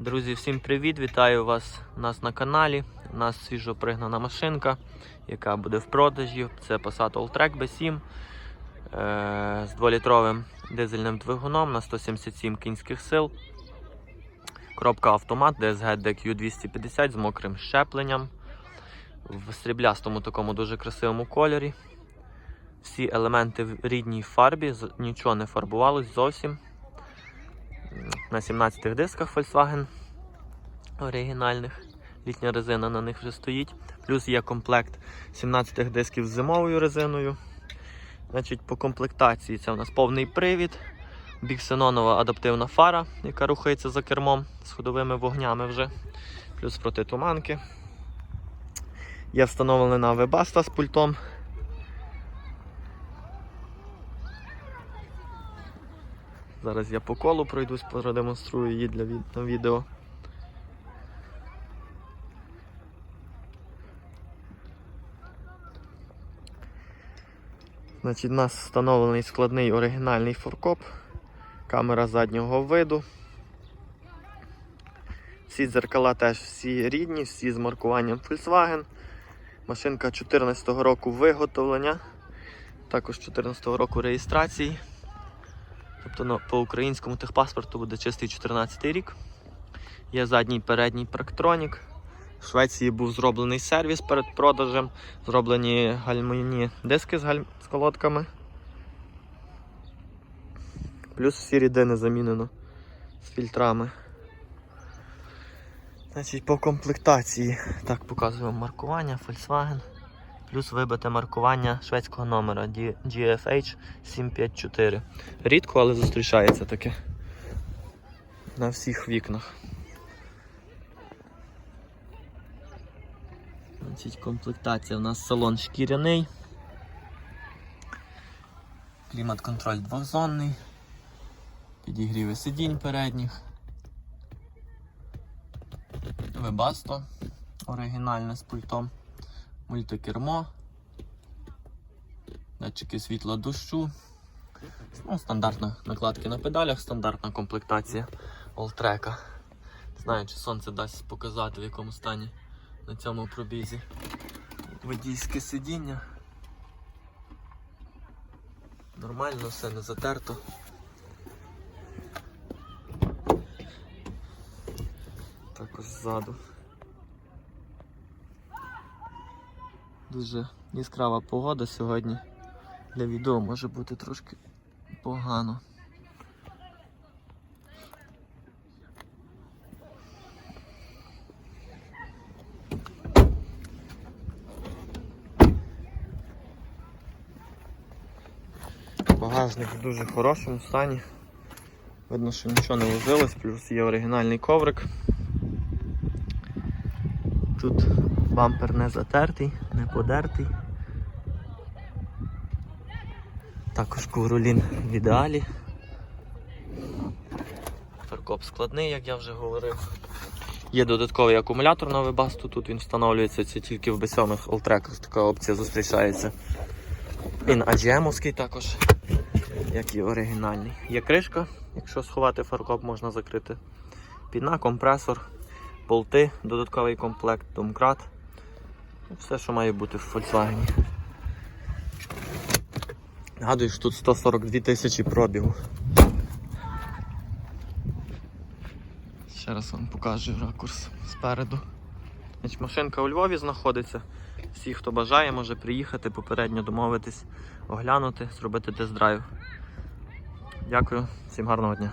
Друзі, всім привіт! Вітаю вас у нас на каналі. У нас свіжо пригнана машинка, яка буде в продажі. Це Passat Alltrack B7 е- з 2-літровим дизельним двигуном на 177 кінських сил. Коробка автомат DSG DQ 250 з мокрим щепленням. В сріблястому такому дуже красивому кольорі. Всі елементи в рідній фарбі, нічого не фарбувалось зовсім. На 17 дисках Volkswagen оригінальних. Літня резина на них вже стоїть. Плюс є комплект 17 дисків з зимовою резиною. Значить, По комплектації це у нас повний привід, біксенонова адаптивна фара, яка рухається за кермом з ходовими вогнями вже, плюс протитуманки. Є встановлена вебаста з пультом. Зараз я по колу пройдусь, продемонструю її для на відео. Значить, у нас встановлений складний оригінальний форкоп, камера заднього виду. Всі дзеркала теж всі рідні, всі з маркуванням Volkswagen. Машинка 2014 року виготовлення, також 2014 року реєстрації. Тобто ну, по українському техпаспорту буде чистий 14 рік. Є задній передній парктронік. В Швеції був зроблений сервіс перед продажем. Зроблені гальмівні диски з, галь... з колодками. Плюс всі рідини замінено з фільтрами. Значить, по комплектації. Так, показую вам маркування Volkswagen. Плюс вибите маркування шведського номера GFH 754. Рідко, але зустрічається таке на всіх вікнах. Значить, комплектація у нас салон шкіряний. Клімат-контроль двохзонний. Підігріви сидінь передніх. Вебасто оригінальне з пультом. Мультикермо. Датчики світла дощу. Ну, стандартна накладки на педалях, стандартна комплектація Alltrack. Не знаю, чи сонце дасть показати в якому стані на цьому пробізі. Водійське сидіння. Нормально, все не затерто. Також ззаду. Дуже яскрава погода сьогодні. Для відео може бути трошки погано. Багажник в дуже хорошому стані. Видно, що нічого не ложилось, плюс є оригінальний коврик. Тут бампер не затертий, не подертий. Також ковролін в ідеалі. Фаркоп складний, як я вже говорив. Є додатковий акумулятор на вебасту, тут він встановлюється це тільки в B7 Alltrack така опція зустрічається. Він AGM-овський також, як і оригінальний. Є кришка, якщо сховати фаркоп, можна закрити. Піна, компресор, болти, додатковий комплект, домкрат. Все, що має бути в Volkswagen. Нагадую, що тут 142 тисячі пробігу. Ще раз вам покажу ракурс спереду. Значить, машинка у Львові знаходиться. Всі, хто бажає, може приїхати, попередньо домовитись, оглянути, зробити тест-драйв. Дякую, всім гарного дня.